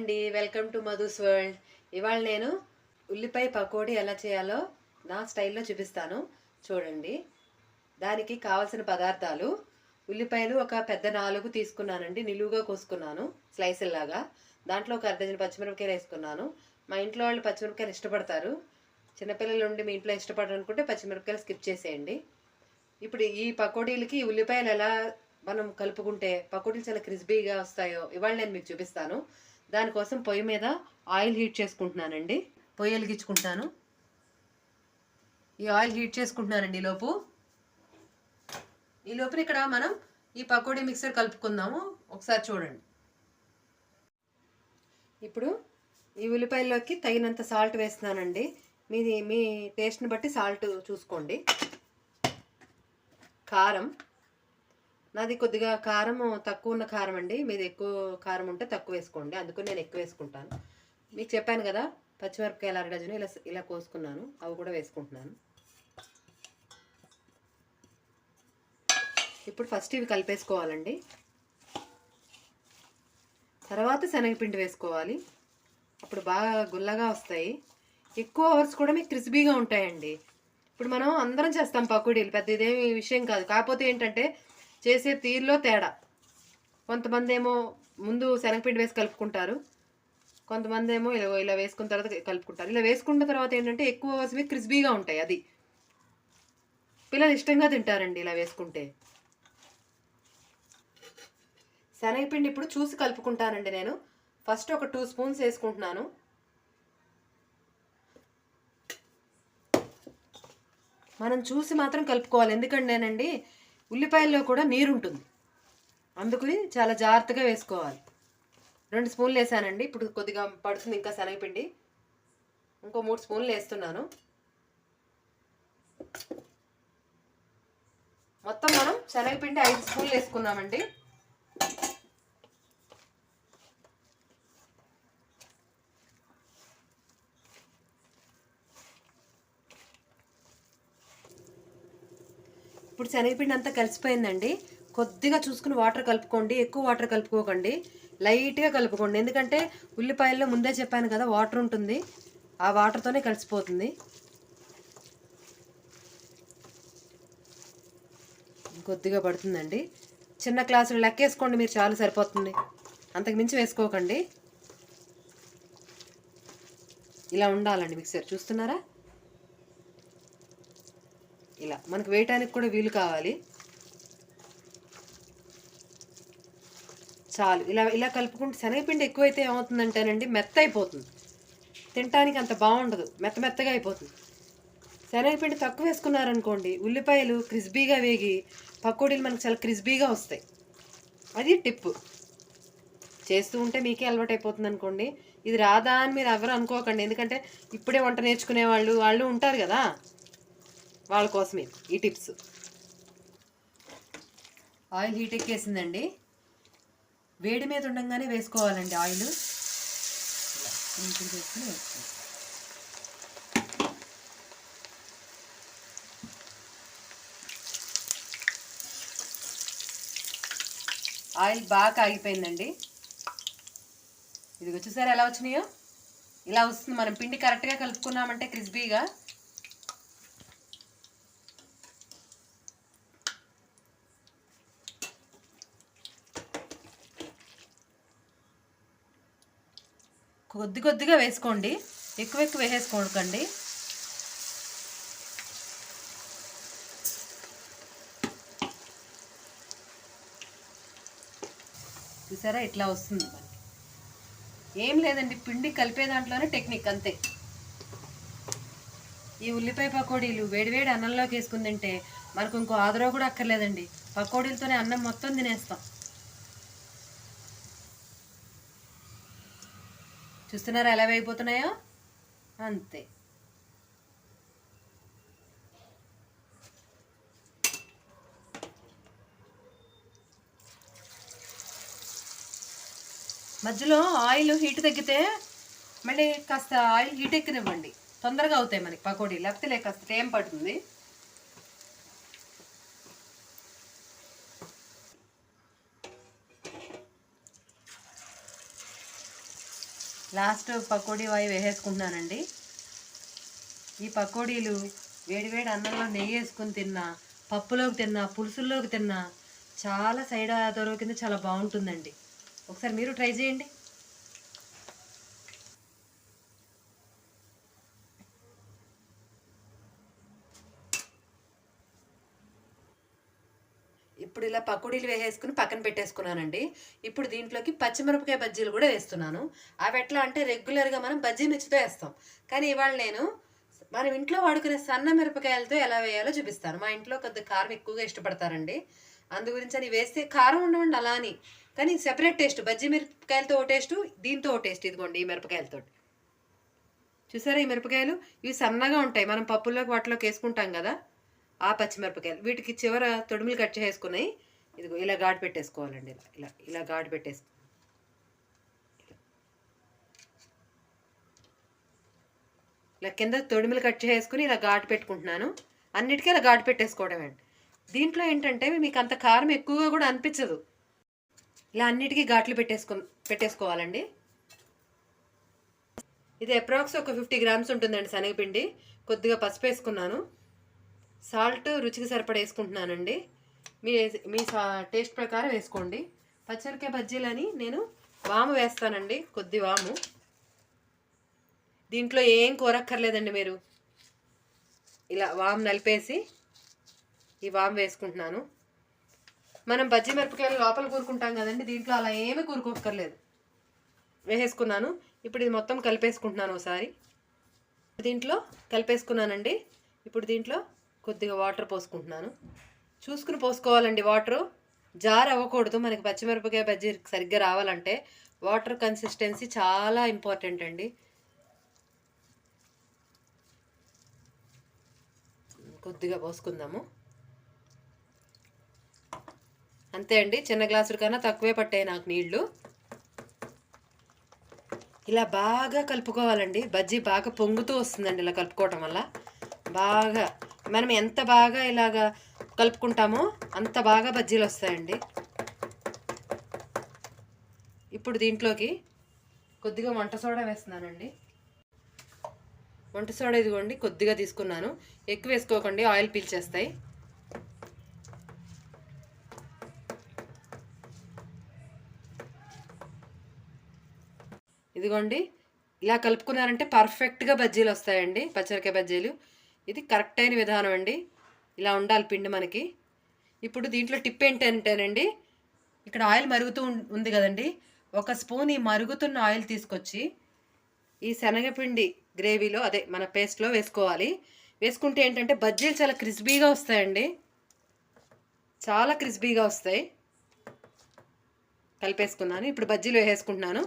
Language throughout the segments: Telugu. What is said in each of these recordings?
అండి వెల్కమ్ టు మధుస్ వరల్డ్. ఇవాళ నేను ఉల్లిపాయ పకోడీ ఎలా చేయాలో నా స్టైల్లో చూపిస్తాను. చూడండి. దానికి కావలసిన పదార్థాలు. ఉల్లిపాయలు ఒక పెద్ద నాలుగు తీసుకున్నానండి. నిలువుగా కోసుకున్నాను స్లైసుల్లాగా. దాంట్లో ఒక అర్ధజన పచ్చిమిరపకాయలు వేసుకున్నాను. మా ఇంట్లో వాళ్ళు పచ్చిమిరపకాయలు ఇష్టపడతారు. చిన్నపిల్లలు ఉండి మీ ఇంట్లో ఇష్టపడరు అనుకుంటే పచ్చిమిరపకాయలు స్కిప్ చేసేయండి. ఇప్పుడు ఈ పకోడీలకి ఉల్లిపాయలు ఎలా మనం కలుపుకుంటే పకోడీలు చాలా క్రిస్పీగా వస్తాయో ఇవాళ నేను మీకు చూపిస్తాను. దానికోసం పొయ్యి మీద ఆయిల్ హీట్ చేసుకుంటున్నానండి. పొయ్యి వెలిగించుకుంటున్నాను ఈ ఆయిల్ హీట్ చేసుకుంటున్నానండి ఈ లోపు. ఈ లోపల ఇక్కడ మనం ఈ పకోడీ మిక్సర్ కలుపుకుందాము. ఒకసారి చూడండి. ఇప్పుడు ఈ ఉల్లిపాయల్లోకి తగినంత సాల్ట్ వేస్తున్నానండి. మీది మీ టేస్ట్ని బట్టి సాల్ట్ చూసుకోండి. కారం. నాది కొద్దిగా కారం తక్కువ ఉన్న కారం అండి మీది ఎక్కువ కారం ఉంటే తక్కువ వేసుకోండి. అందుకని నేను ఎక్కువ వేసుకుంటాను. మీకు చెప్పాను కదా పచ్చిమిరపకాయలు అరడజను ఇలా ఇలా కోసుకున్నాను. అవి కూడా వేసుకుంటున్నాను. ఇప్పుడు ఫస్ట్ ఇవి కలిపేసుకోవాలండి. తర్వాత శనగపిండి వేసుకోవాలి. అప్పుడు బాగా గుల్లగా వస్తాయి. ఎక్కువ అవర్స్ కూడా మీకు క్రిస్పీగా ఉంటాయండి. ఇప్పుడు మనం అందరం చేస్తాం పకోడీలు. పెద్ద ఇదేమి విషయం కాదు. కాకపోతే ఏంటంటే చేసే తీరులో తేడా. కొంతమంది ఏమో ముందు శనగపిండి వేసి కలుపుకుంటారు. కొంతమంది ఏమో ఇలా ఇలా వేసుకున్న తర్వాత కలుపుకుంటారు. ఇలా వేసుకున్న తర్వాత ఏంటంటే ఎక్కువ అవర్స్ క్రిస్పీగా ఉంటాయి అది. పిల్లలు ఇష్టంగా తింటారండి ఇలా వేసుకుంటే. శనగపిండి ఇప్పుడు చూసి కలుపుకుంటానండి నేను. ఫస్ట్ ఒక టూ స్పూన్స్ వేసుకుంటున్నాను. మనం చూసి మాత్రం కలుపుకోవాలి. ఎందుకంటేనండి ఉల్లిపాయల్లో కూడా నీరు ఉంటుంది అందుకని చాలా జాగ్రత్తగా వేసుకోవాలి. రెండు స్పూన్లు వేసానండి. ఇప్పుడు కొద్దిగా పడుతుంది ఇంకా శనగపిండి. ఇంకో మూడు స్పూన్లు వేస్తున్నాను. మొత్తం మనం శనగపిండి ఐదు స్పూన్లు వేసుకున్నామండి. ఇప్పుడు శనగపిండి అంతా కలిసిపోయిందండి. కొద్దిగా చూసుకుని వాటర్ కలుపుకోండి. ఎక్కువ వాటర్ కలుపుకోకండి. లైట్గా కలుపుకోండి. ఎందుకంటే ఉల్లిపాయల్లో ముందే చెప్పాను కదా వాటర్ ఉంటుంది. ఆ వాటర్తోనే కలిసిపోతుంది. కొద్దిగా పడుతుందండి. చిన్న గ్లాసులు లెక్కేసుకోండి మీరు చాలు సరిపోతుంది. అంతకు మించి వేసుకోకండి. ఇలా ఉండాలండి మిక్సర్. చూస్తున్నారా? ఇలా. మనకు వేయటానికి కూడా వీలు కావాలి. చాలు. ఇలా ఇలా కలుపుకుంటే శనగపిండి ఎక్కువైతే ఏమవుతుందంటేనండి మెత్త అయిపోతుంది. తినటానికి అంత బాగుండదు. మెత్త మెత్తగా అయిపోతుంది. శనగపిండి తక్కువ వేసుకున్నారనుకోండి ఉల్లిపాయలు క్రిస్పీగా వేగి పకోడీలు మనకు చాలా క్రిస్పీగా వస్తాయి. అది టిప్. చేస్తూ ఉంటే మీకే అలవాటు అయిపోతుంది అనుకోండి ఇది రాదా అని మీరు ఎవరు అనుకోకండి. ఎందుకంటే ఇప్పుడే వంట నేర్చుకునే వాళ్ళు వాళ్ళు ఉంటారు కదా. వాళ్ళ కోసమే ఈ టిప్స్. Oil heat ఎక్కేసిందండి. వేడి మీద ఉండగానే వేసుకోవాలండి ఆయిల్. కొంచెం వేసుకోవాలి. ఆయిల్ బాగా కాగిపోయిందండి. ఇది వచ్చేసారి ఎలా వచ్చినాయో? ఇలా వస్తుంది. మనం పిండి కరెక్ట్గా కలుపుకున్నామంటే క్రిస్పీగా. కొద్ది కొద్దిగా వేసుకోండి. ఎక్కువ ఎక్కువ వేసేసుకోకండి. చూసారా? ఇట్లా వస్తుంది మనకి ఏం లేదండి పిండి కలిపే దాంట్లోనే టెక్నిక్ అంతే. ఈ ఉల్లిపాయ పకోడీలు వేడివేడి అన్నంలోకి వేసుకుని తింటే మనకు ఇంకో ఆదరో కూడా అక్కర్లేదండి. పకోడీలతోనే అన్నం మొత్తం తినేస్తాం. చూస్తున్నారా ఎలా వేగిపోతున్నాయో అంతే. మధ్యలో ఆయిల్ హీట్ తగ్గితే మళ్ళీ కాస్త ఆయిల్ హీట్ ఎక్కినివ్వండి. తొందరగా అవుతాయి మనకి పకోడీ లేకపోతే లేక కాస్త టైం పడుతుంది. లాస్ట్ పకోడీ వాయి వేసేసుకుంటున్నానండి. ఈ పకోడీలు వేడివేడి అన్నంలో నెయ్యి వేసుకుని తిన్నా పప్పులోకి తిన్నా పులుసుల్లోకి తిన్నా చాలా సైడ్ దొరకింది కింద చాలా బాగుంటుందండి. ఒకసారి మీరు ట్రై చేయండి. ఇప్పుడు ఇలా పకోడీలు వేసేసుకుని పక్కన పెట్టేసుకున్నానండి. ఇప్పుడు దీంట్లోకి పచ్చిమిరపకాయ బజ్జీలు కూడా వేస్తున్నాను. అవి ఎట్లా అంటే రెగ్యులర్గా మనం బజ్జీ మిర్చితో వేస్తాం. కానీ ఇవాళ నేను మనం ఇంట్లో వాడుకునే సన్న మిరపకాయలతో ఎలా వేయాలో చూపిస్తాను. మా ఇంట్లో కొద్ది కారం ఎక్కువగా ఇష్టపడతారండి. అందు గురించి అని వేస్తే కారం ఉండవండి అలా అని కానీ సెపరేట్ టేస్ట్ బజ్జీ మిరపకాయలతో ఓ టేస్ట్ దీంతో ఓ టేస్ట్ ఇదిగోండి ఈ మిరపకాయలతో. చూసారా ఈ మిరపకాయలు? ఇవి సన్నగా ఉంటాయి. మనం పప్పుల్లోకి వాటిలోకి వేసుకుంటాం కదా. ఆ పచ్చిమిరపకాయలు వీటికి చివర తొడుములు కట్ చేసుకున్నాయి ఇదిగో ఇలా ఘాటు పెట్టేసుకోవాలండి ఇలా ఇలా ఇలా ఘాటు పెట్టేసుకో ఇలా కింద తొడుములు కట్ చేసుకుని ఇలా ఘాటు పెట్టుకుంటున్నాను. అన్నిటికీ ఇలా ఘాటు పెట్టేసుకోవడం అండి. దీంట్లో ఏంటంటే మీకు అంత కారం ఎక్కువగా కూడా అనిపించదు. ఇలా అన్నిటికీ ఘాట్లు పెట్టేసుకో పెట్టేసుకోవాలండి. ఇది అప్రాక్స్ ఒక ఫిఫ్టీ గ్రామ్స్ ఉంటుందండి శనగపిండి. కొద్దిగా పసుపు వేసుకున్నాను. సాల్ట్ రుచికి సరిపడా వేసుకుంటున్నానండి. మీ మీ సా- టేస్ట్ ప్రకారం వేసుకోండి. పచ్చరికాయ బజ్జీలని నేను వాము వేస్తానండి కొద్ది వాము. దీంట్లో ఏం కూరక్కర్లేదండి మీరు. ఇలా వాము నలిపేసి ఈ వాము వేసుకుంటున్నాను. మనం బజ్జీ మిరపకాయలు లోపల కూరుకుంటాం కదండి దీంట్లో అలా ఏమీ కూరుకోక్కర్లేదు. వేసేసుకున్నాను. ఇప్పుడు ఇది మొత్తం కలిపేసుకుంటున్నాను ఒకసారి. దీంట్లో కలిపేసుకున్నానండి. ఇప్పుడు దీంట్లో కొద్దిగా వాటర్ పోసుకుంటున్నాను. చూసుకుని పోసుకోవాలండి వాటరు. జార్ అవ్వకూడదు మనకి పచ్చిమిరపకాయ బజ్జీ సరిగ్గా రావాలంటే వాటర్ కన్సిస్టెన్సీ చాలా ఇంపార్టెంట్ అండి. కొద్దిగా పోసుకుందాము. అంతే అండి. చిన్న గ్లాసుల కన్నా తక్కువే పట్టాయి నాకు నీళ్ళు. ఇలా బాగా కలుపుకోవాలండి. బజ్జీ బాగా పొంగుతూ వస్తుందండి ఇలా కలుపుకోవటం వల్ల. బాగా మనం ఎంత బాగా ఇలాగా కలుపుకుంటామో అంత బాగా బజ్జీలు వస్తాయండి. ఇప్పుడు దీంట్లోకి కొద్దిగా వంట సోడా వేస్తున్నానండి. వంట సోడా ఇదిగోండి కొద్దిగా తీసుకున్నాను. ఎక్కువ వేసుకోకండి ఆయిల్ పీల్చేస్తాయి. ఇదిగోండి ఇలా కలుపుకున్నారంటే పర్ఫెక్ట్గా బజ్జీలు వస్తాయండి పచ్చరికాయ బజ్జీలు. ఇది కరెక్ట్ అయిన విధానం అండి. ఇలా ఉండాలి పిండి మనకి. ఇప్పుడు దీంట్లో టిప్ ఏంటంటేనండి ఇక్కడ ఆయిల్ మరుగుతూ ఉంది కదండి. ఒక స్పూన్ ఈ మరుగుతున్న ఆయిల్ తీసుకొచ్చి ఈ శనగపిండి గ్రేవీలో అదే మన పేస్ట్లో వేసుకోవాలి. వేసుకుంటే ఏంటంటే బజ్జీలు చాలా క్రిస్పీగా వస్తాయండి. చాలా క్రిస్పీగా వస్తాయి. కలిపేసుకున్నాను. ఇప్పుడు బజ్జీలు వేసేసుకుంటున్నాను.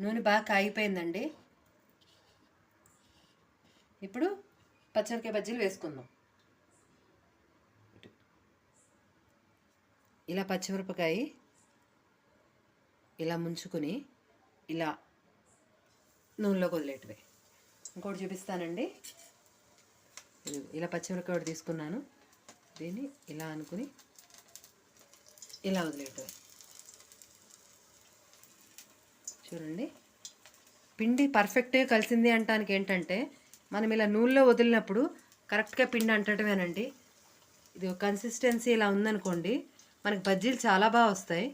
నూనె బాగా కాగిపోయిందండి. ఇప్పుడు పచ్చరికాయ బజ్జీలు వేసుకుందాం. ఇలా పచ్చిమిరపకాయ ఇలా ముంచుకుని ఇలా నూనెలో వదిలేటివి ఇంకోటి చూపిస్తానండి. ఇలా పచ్చిమిరపకాయ ఒకటి తీసుకున్నాను. దీన్ని ఇలా అనుకుని ఇలా వదిలేటివి చూడండి. పిండి పర్ఫెక్ట్గా కలిసింది అంటానికి ఏంటంటే మనం ఇలా నూనెలో వదిలినప్పుడు కరెక్ట్గా పిండి అంటటమేనండి ఇది కన్సిస్టెన్సీ ఇలా ఉందనుకోండి మనకి బజ్జీలు చాలా బాగా వస్తాయి.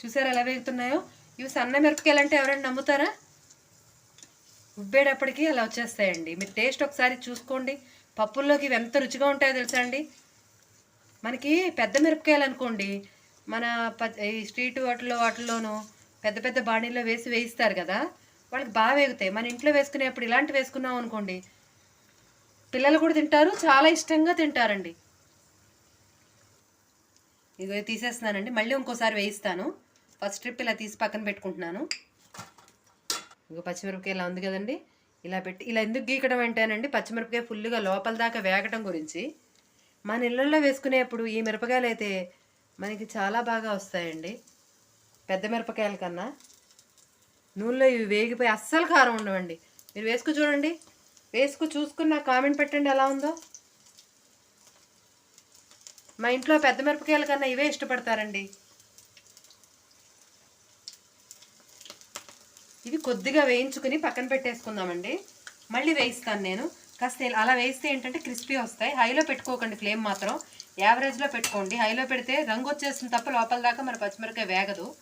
చూసారా ఎలా వేగుతున్నాయో? ఇవి సన్న మిరపకాయలు అంటే ఎవరైనా నమ్ముతారా? ఉబ్బేటప్పటికి అలా వచ్చేస్తాయండి. మీరు టేస్ట్ ఒకసారి చూసుకోండి. పప్పుల్లోకి ఇవి ఎంత రుచిగా ఉంటాయో తెలుసా అండి? మనకి పెద్ద మిరపకాయలు అనుకోండి మన ఈ స్ట్రీట్ వాటిలో వాటిల్లోనూ పెద్ద పెద్ద బాణీలో వేసి వేయిస్తారు కదా? వాళ్ళకి బాగా వేగుతాయి. మన ఇంట్లో వేసుకునేప్పుడు ఇలాంటి వేసుకున్నాం అనుకోండి పిల్లలు కూడా తింటారు చాలా ఇష్టంగా తింటారండి. ఇదిగో తీసేస్తున్నానండి. మళ్ళీ ఇంకోసారి వేయిస్తాను. ఫస్ట్ ట్రిప్ ఇలా తీసి పక్కన పెట్టుకుంటున్నాను. ఇగో పచ్చిమిరపకాయ ఇలా ఉంది కదండి. ఇలా పెట్టి ఇలా ఎందుకు గీకడం అంటేనండి పచ్చిమిరపకాయ ఫుల్గా లోపల దాకా వేగటం గురించి. మన ఇళ్ళల్లో వేసుకునేప్పుడు ఈ మిరపకాయలు అయితే మనకి చాలా బాగా వస్తాయండి. పెద్ద మిరపకాయల కన్నా. నూనెలో ఇవి వేగిపోయి అస్సలు కారం ఉండవండి. మీరు వేసుకు చూడండి. వేసుకు చూసుకుని నాకు కామెంట్ పెట్టండి ఎలా ఉందో. మా ఇంట్లో పెద్ద మిరపకాయల కన్నా ఇవే ఇష్టపడతారండి. ఇవి కొద్దిగా వేయించుకుని పక్కన పెట్టేసుకుందామండి. మళ్ళీ వేయిస్తాను నేను. కాస్త అలా వేస్తే ఏంటంటే క్రిస్పీ వస్తాయి. హైలో పెట్టుకోకండి ఫ్లేమ్ మాత్రం. యావరేజ్లో పెట్టుకోండి. హైలో పెడితే రంగు వచ్చేసిన తప్ప లోపల దాకా మన పచ్చిమిరకాయ వేగదు.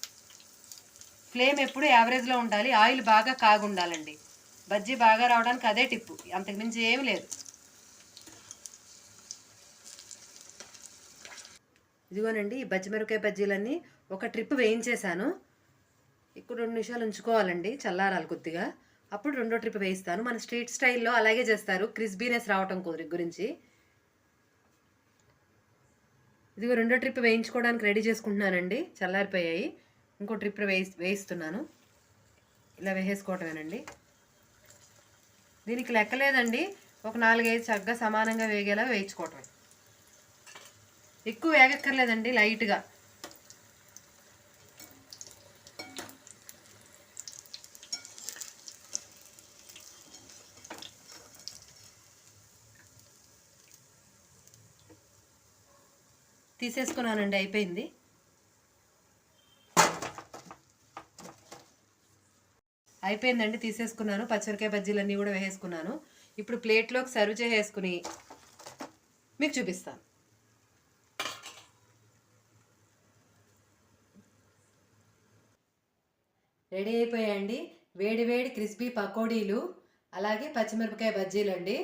ఫ్లేమ్ ఎప్పుడు యావరేజ్లో ఉండాలి ఆయిల్ బాగా కాగుండాలండి. బజ్జీ బాగా రావడానికి అదే టిప్పు అంతకుమించి ఏమీ లేదు. ఇదిగోనండి ఈ బజ్జి మిరపకాయ బజ్జీలన్నీ ఒక ట్రిప్ వేయించేశాను. ఇప్పుడు రెండు నిమిషాలు ఉంచుకోవాలండి చల్లారాలి కొద్దిగా. అప్పుడు రెండో ట్రిప్ వేయిస్తాను. మన స్ట్రీట్ స్టైల్లో అలాగే చేస్తారు క్రిస్పీనెస్ రావటం కుదిరి గురించి. ఇదిగో రెండో ట్రిప్ వేయించుకోవడానికి రెడీ చేసుకుంటున్నానండి చల్లారిపోయాయి. ఇంకో ట్రిప్ వేయి వేయిస్తున్నాను. ఇలా వేసేసుకోవటమేనండి. దీనికి లెక్కలేదండి. ఒక నాలుగైదు చక్కగా సమానంగా వేగేలా వేయించుకోవటమే. ఎక్కువ వేగక్కర్లేదండి లైట్గా. తీసేసుకున్నానండి అయిపోయింది. అయిపోయిందండి తీసేసుకున్నాను. పచ్చిమిరకాయ బజ్జీలన్నీ కూడా వేసేసుకున్నాను. ఇప్పుడు ప్లేట్లోకి సర్వ్ చేసేసుకుని మీకు చూపిస్తాను. రెడీ అయిపోయాయండి. వేడి వేడి క్రిస్పీ పకోడీలు అలాగే పచ్చిమిరపకాయ బజ్జీలు అండి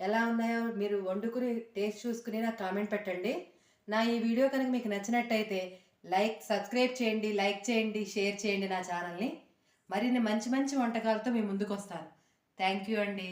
ఎలా ఉన్నాయో మీరు వండుకుని టేస్ట్ చూసుకుని నాకు కామెంట్ పెట్టండి. నా ఈ వీడియో కనుక మీకు నచ్చినట్టయితే లైక్ సబ్స్క్రైబ్ చేయండి లైక్ చేయండి షేర్ చేయండి నా ఛానల్ని. మరిన్ని మంచి మంచి వంటకాలతో మీ ముందుకు వస్తాను థ్యాంక్ యూ అండి.